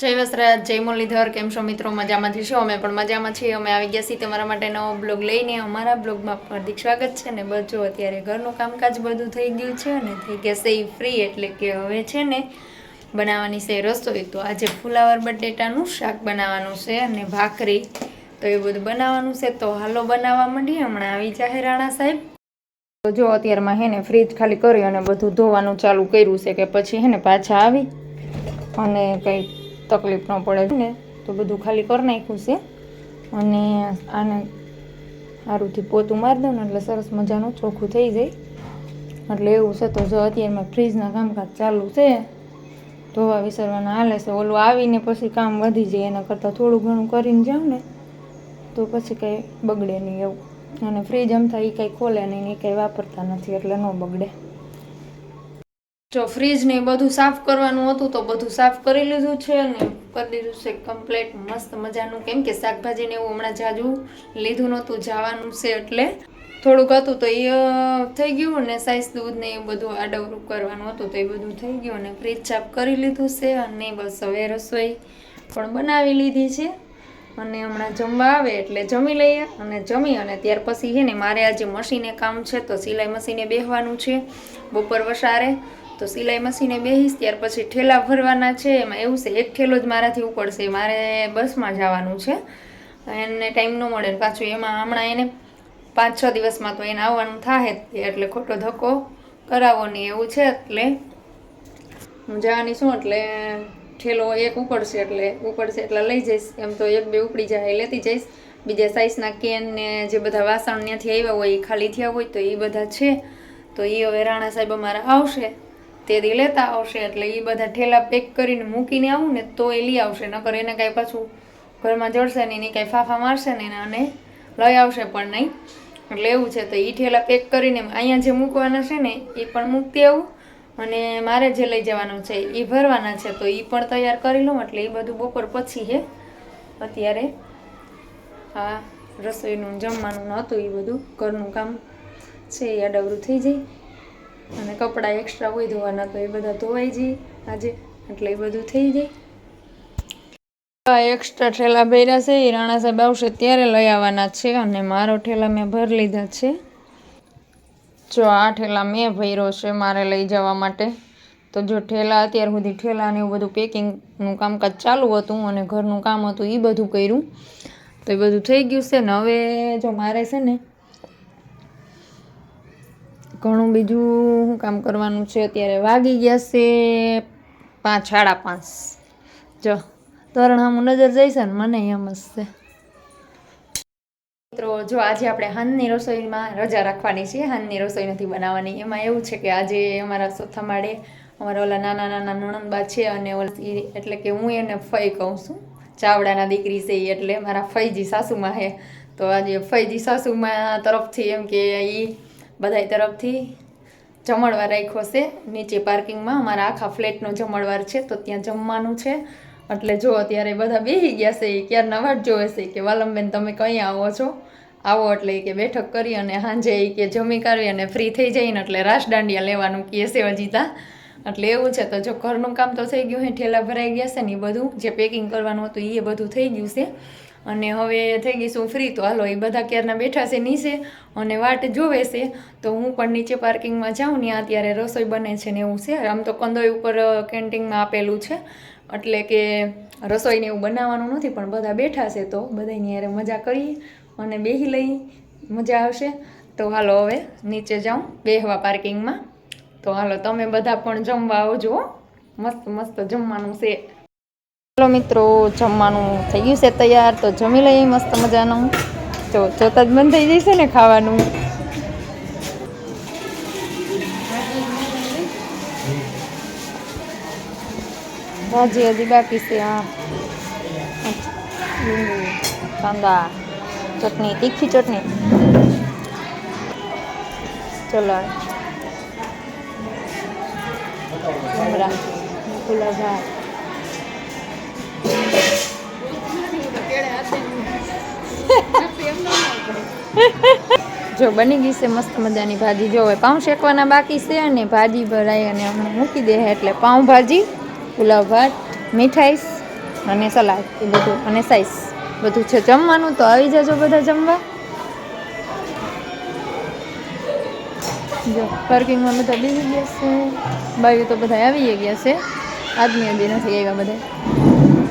જય વસરાજ, જય મુરલીધર, કેમ છો મિત્રો? મજામાંથી છો? અમે પણ મજામાં છીએ. અમે આવી ગયા છીએ તમારા માટે નવો બ્લોગ લઈને. અમારા બ્લોગમાં હાર્દિક સ્વાગત છે ને જો અત્યારે ઘરનું કામકાજ બધું થઈ ગયું છે અને થઈ ગયા છે ફ્રી એટલે કે હવે છે ને બનાવવાની છે રસોઈ. તો આજે ફુલાવર બટેટાનું શાક બનાવવાનું છે અને ભાખરી. તો એ બધું બનાવવાનું છે. તો હાલો બનાવવા માંડીએ. હમણાં આવી જાહે રાણા સાહેબ. તો જો અત્યારમાં હે ને ફ્રીજ ખાલી કરી અને બધું ધોવાનું ચાલુ કર્યું છે કે પછી હે ને પાછા આવી અને કંઈ તકલીફ ન પડે. ને તો બધું ખાલી કરી નાખ્યું છે. અને આને સારુંથી પોતું મારી દઉં ને એટલે સરસ મજાનું ચોખ્ખું થઈ જાય. એટલે એવું છે તો જો અત્યારમાં ફ્રીજના કામકાજ ચાલુ છે, ધોવા વિસરવાના હાલે છે. ઓલું આવીને પછી કામ વધી જાય, એના કરતાં થોડું ઘણું કરીને જાઉં ને તો પછી કંઈ બગડે નહીં એવું. અને ફ્રીજ આમ થાય એ કંઈ ખોલે નહીં એ કંઈ વાપરતા નથી એટલે ન બગડે. જો ફ્રીજ ને બધું સાફ કરવાનું હતું તો બધું સાફ કરી લીધું છે અને કરી દીધું છે કમ્પ્લેટ મસ્ત મજાનું. કેમ કે શાકભાજી ને એવું હમણાં જાજુ લીધું નહોતું, જવાનું છે એટલે. થોડુંક હતું તો એ થઈ ગયું ને સાઈઝ દૂધ ને એ બધું આડવરું કરવાનું હતું તો એ બધું થઈ ગયું અને ફ્રીજ સાફ કરી લીધું છે અને બસ હવે રસોઈ પણ બનાવી લીધી છે. અને હમણાં જમવા આવે એટલે જમી લઈએ અને જમી અને ત્યાર પછી છે ને મારે આજે મશીને કામ છે તો સિલાઈ મશીને બેસવાનું છે. બપોર વસારે તો સિલાઈ મશીને બેસીશ ત્યાર પછી ઠેલા ભરવાના છે. એમાં એવું છે, એક ઠેલો જ મારાથી ઉપડશે. મારે બસમાં જવાનું છે એને ટાઈમ ન મળે પાછું એમાં હમણાં એને પાંચ છ દિવસમાં તો એને આવવાનું થાય એટલે ખોટો ધક્કો કરાવો નહીં એવું છે એટલે હું જવાની છું એટલે ઠેલો એક ઉપડશે એટલે ઉપડશે એટલે લઈ જઈશ. એમ તો એક બે ઉપડી જાય લેતી જઈશ. બીજા સાઈઝના કેન ને જે બધા વાસણ ત્યાંથી આવ્યા હોય એ ખાલી થયા હોય તો એ બધા છે. તો એ હવે રાણા સાહેબ અમારા આવશે. તે દી લેતા આવશે, એટલે એ બધા ઠેલા પેક કરીને મૂકીને આવું ને તો એ લઈ આવશે, નકર એને કાંઈ પાછું ઘરમાં જડશે નહીં એની કાંઈ ફાફા મારશે ને અને લઈ આવશે પણ નહીં. એટલે એવું છે, તો એ ઠેલા પેક કરીને અહીંયા જે મૂકવાના છે ને એ પણ મૂકતી આવું અને મારે જે લઈ જવાનું છે એ ભરવાના છે, તો એ પણ તૈયાર કરી લઉં, એટલે એ બધું બપોર પછી છે અત્યારે આ રસોઈનું જમવાનું નહોતું એ બધું, ઘરનું કામ છે એ અડવરું થઈ જાય. અને કપડાં એક્સ્ટ્રા હોય ધોવાના તો એ બધા ધોવાઈ જઈ આજે, એટલે એ બધું થઈ જાય એક્સ્ટ્રા ઠેલા ભર્યા છે એ રાણા સાહેબ આવશે ત્યારે લઈ આવવાના છે, અને મારો ઠેલા મેં ભરી લીધા છે. જો આ ઠેલા મેં ભર્યો છે મારે લઈ જવા માટે. તો જો ઠેલા અત્યાર સુધી ઠેલા ને એવું બધું પેકિંગનું કામકાજ ચાલુ હતું અને ઘરનું કામ હતું એ બધું કર્યું. તો એ બધું થઈ ગયું છે, ને હવે જો મારે છે ને ઘણું બીજું શું કામ કરવાનું છે, અત્યારે વાગી ગયા છે પાંચ સાડા પાંચ. જો હું નજર જઈશ ને મને એમ હશે મિત્રો, જો આજે આપણે હાનની રસોઈમાં રજા રાખવાની છે, હાનની રસોઈ નથી બનાવવાની. એમાં એવું છે કે આજે અમારા ચોથા માળે અમારા ઓલા નાના નાના નણંદબા છે અને ઓલા એટલે કે હું એને ફઈ કહું છું. ચાવડાના દીકરી છે એટલે મારા ફઈજી સાસુમાં છે. તો આજે ફઈજી સાસુમાં તરફથી એમ કે એ બધાય તરફથી જમણવાર રાખ્યો છે. નીચે પાર્કિંગમાં અમારા આખા ફ્લેટનો જમણવાર છે, તો ત્યાં જમવાનું છે. એટલે જો અત્યારે બધા બેસી ગયા છે, એ ક્યારના વાટ જોવે છે કે વાલમબેન તમે કંઈ આવો છો? આવો એટલે કે બેઠક કરી અને સાંજે કે જમી કરી અને ફ્રી થઈ જઈને એટલે રાસ દાંડિયા લેવાનું કહે છે અજીતા. એટલે એવું છે, તો જો ઘરનું કામ તો થઈ ગયું છે ઠેલા ભરાઈ ગયા છે ને એ બધું, જે પેકિંગ કરવાનું હતું એ બધું થઈ ગયું છે. અને હવે થઈ ગઈ શું ફ્રી તો હાલો એ બધા ક્યારના બેઠા છે નીચે અને વાટ જોવે છે. તો હું પણ નીચે પાર્કિંગમાં જાઉં ને અત્યારે રસોઈ બને છે ને એવું છે. આમ તો કંદોઈ ઉપર કેન્ટીનમાં આપેલું છે. એટલે કે રસોઈને એવું બનાવવાનું નથી, પણ બધા બેઠા છે તો બધાની યારે મજા કરીએ અને બેસી લઈ મજા આવશે. તો હાલો હવે નીચે જાઉં, બેહવા પાર્કિંગમાં તો હાલો તમે બધા પણ જમવા આવજો મસ્ત મસ્ત જમવાનું છે. ચાલો મિત્રો, જમવાનું થઈ ગયું છે તૈયાર, તો જમી લઈએ મસ્ત મજાનું. જો, જોતા જ બંધ થઈ જશે ને ખાવાનું. ભાજી હજી બાકી છે લીંબુ કાંદા, ચટણી, તીખી ચટણી. ચલો. મમરા જો બની ગઈ છે મસ્ત મજાની ભાજી. જો હવે પાઉં શેકવાના બાકી છે અને ભાજી ભરાઈ અને હમણાં મૂકી દે એટલે પાઉંભાજી પુલાવ ભાત, મીઠાઈસ અને સલાડ એ બધું અને સાઈસ. બધું છે જમવાનું તો આવી જાજો બધા જમવા. જો પાર્કિંગમાં બધા બીજી ગયા છે. બાયું તો બધા આવી ગયા છે. આદમી બી નથી આવ્યા બધા.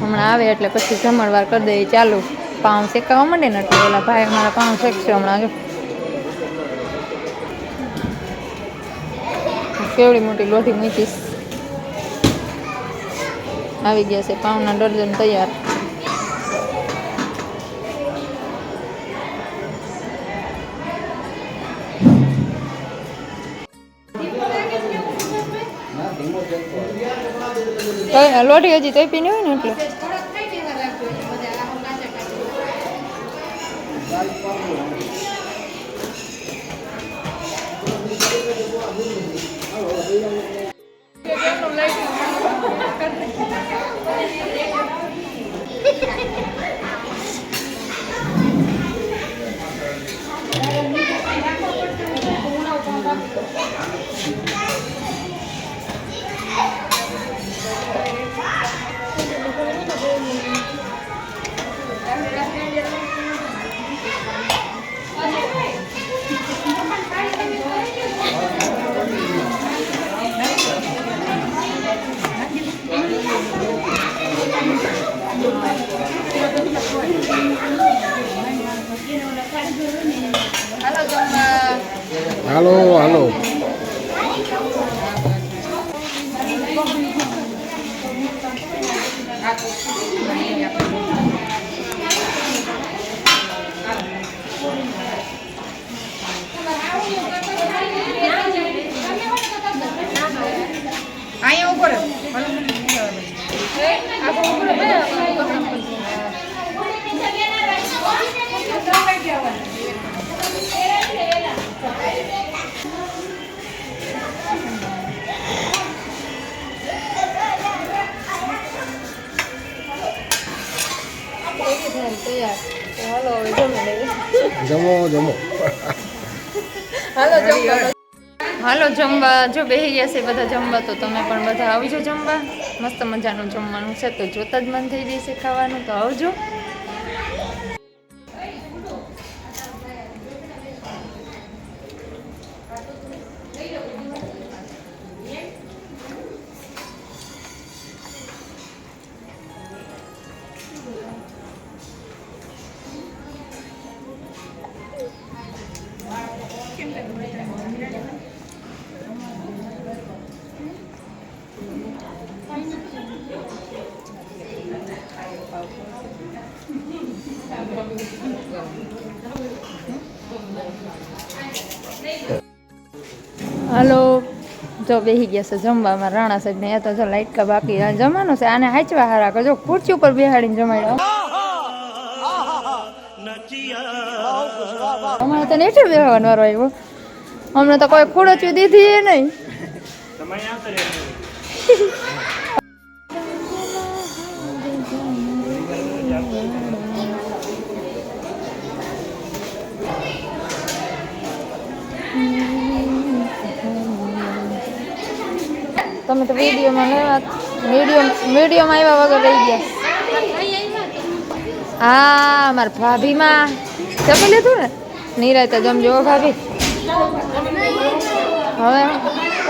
હમણાં આવે એટલે પછી જમણવાર કરી દઈએ ચાલુ. પાઉં શેકાવા માંડે ને એટલે ઓલા ભાઈ અમારા પાઉં શેકશે હમણાં, જો. કેવડી મોટી લોઢી મૂકીશ. આવી ગયા છે પાઉંના ડર્જન તૈયાર. લોઢી હજી તોય પીની હોય ને એટલે? humilde. હાલો હાલો. અહીંયા ઉપર હાલો જમવા, જો બેસી ગયા છે બધા જમવા, તો તમે પણ બધા આવજો જમવા. મસ્ત મજાનું જમવાનું છે, તો જોતા જ મન થઈ જશે ખાવાનું, તો આવજો. જો બેસી ગયા છે જમવામાં. રાણા સાહેબ ને તો જો લાઈટ કા બાકી જમવાનું છે. આને હાચવા હારા કરજો. ખુરશી ઉપર બેહાડીને જમાડ્યો. અમારે તો નેચર બેહવાનો વારો આવ્યો. અમને તો કોઈ ખુરચ્યું દીધી એ નહીં. તો વિડીયોમાં લેવા વીડિયો વિડીયોમાં આવ્યા વગર રહી ગયા. હા, મારા ભાભીમાં. ચપલ લીધું ને? નિરાય તો જમજો હો ભાભી. હવે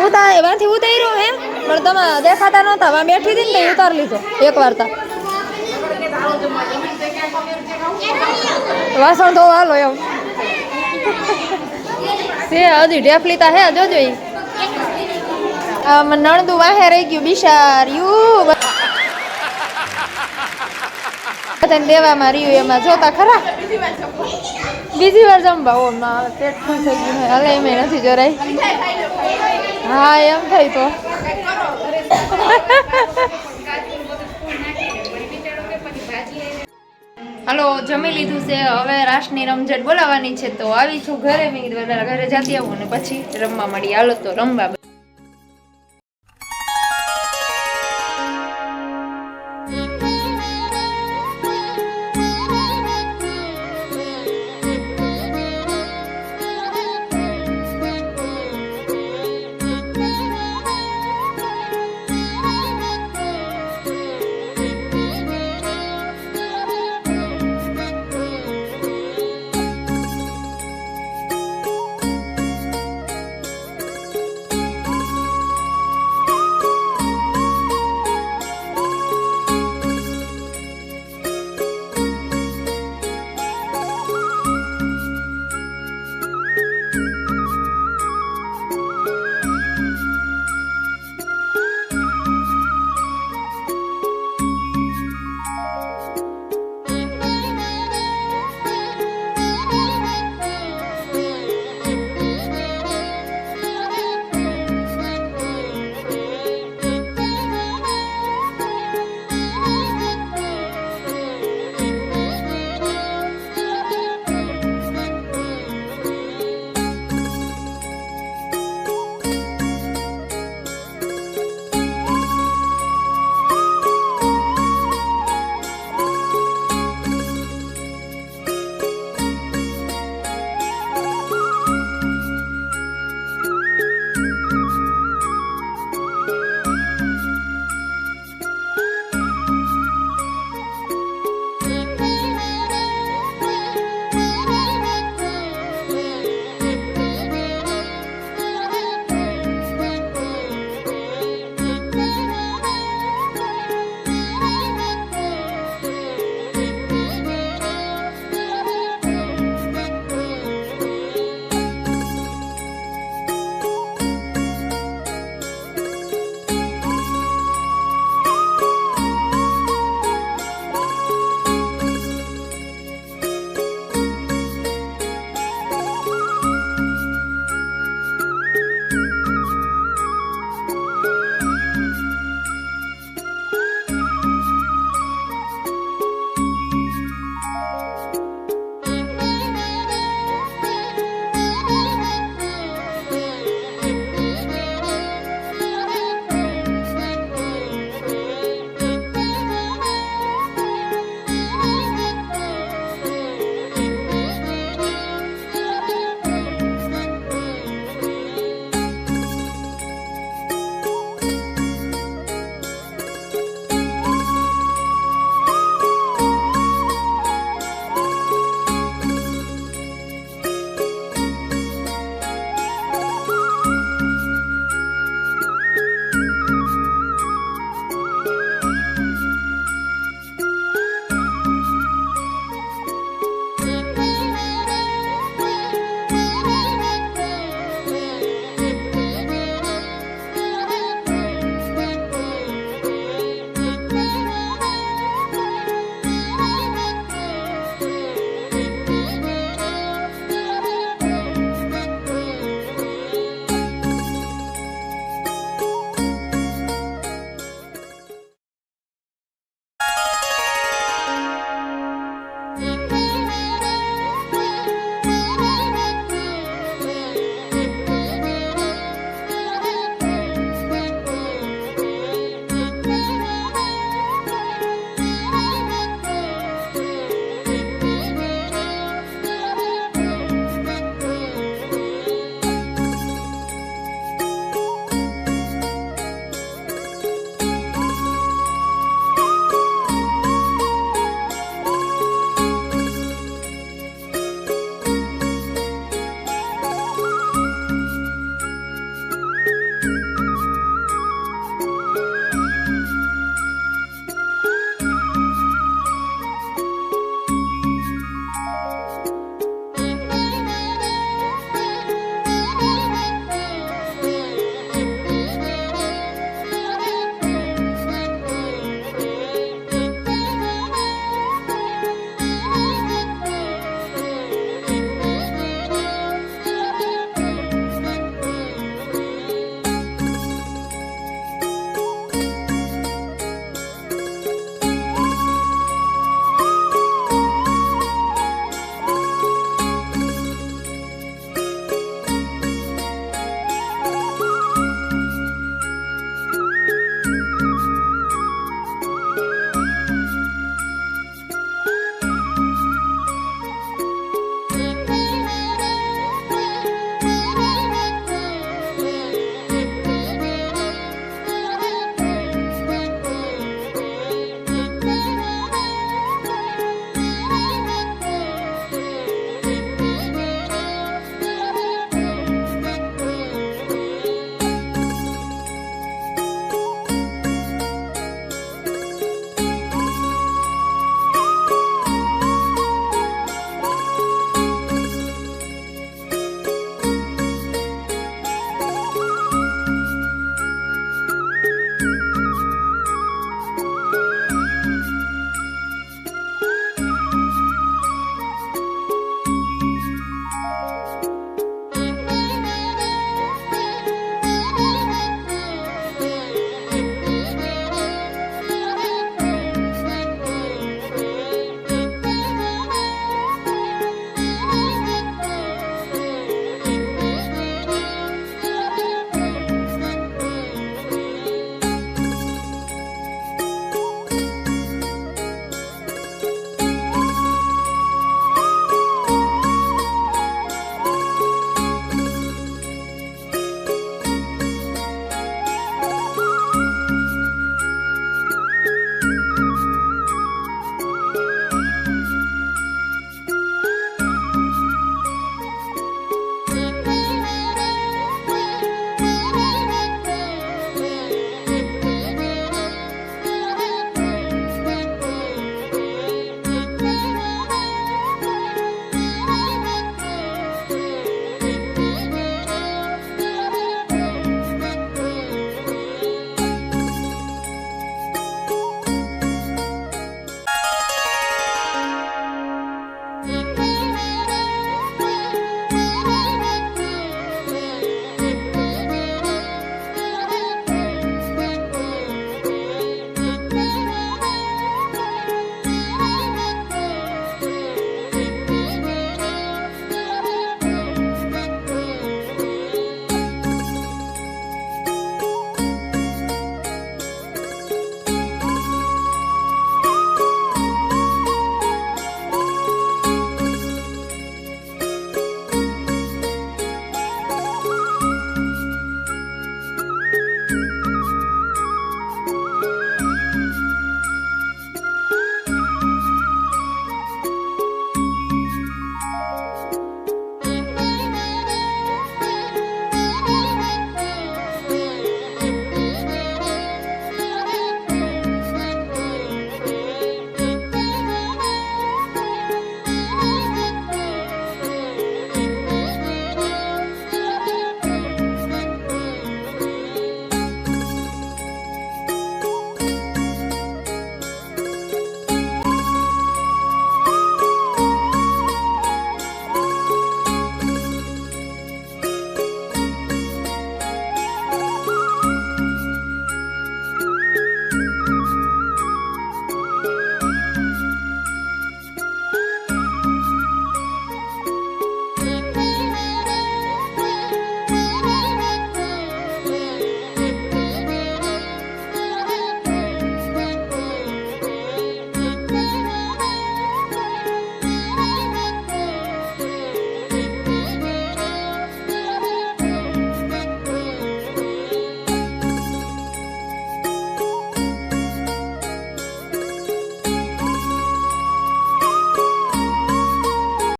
ઉતાર, એમાંથી ઉતાર્યો હે? પણ તમે દેખાતા નહોતા. વા બેઠી હતી ને તો ઉતાર લીધો. એક વાર તા. વાસણ ધોવા હાલો એમ. છે, હજી ઢેફલી લીતા હે, જોજો આમ નણદુ વાહે રહી ગયું બિચાર્યું બધાને દેવામાં રહ્યું એમાં જોતા ખરા? બીજી વાર જમવા. ઓ ના પેટ ફૂલ થઈ ગયું. હાલે એમાં નથી જરાય. હા, એમ થાય તો. હાલો, જમી લીધું છે. હવે રાસની રમઝટ બોલાવવાની છે. તો આવી છું ઘરે. મેં ઘરે જતી આવું. ને પછી રમવા મળી હાલો, તો રમવા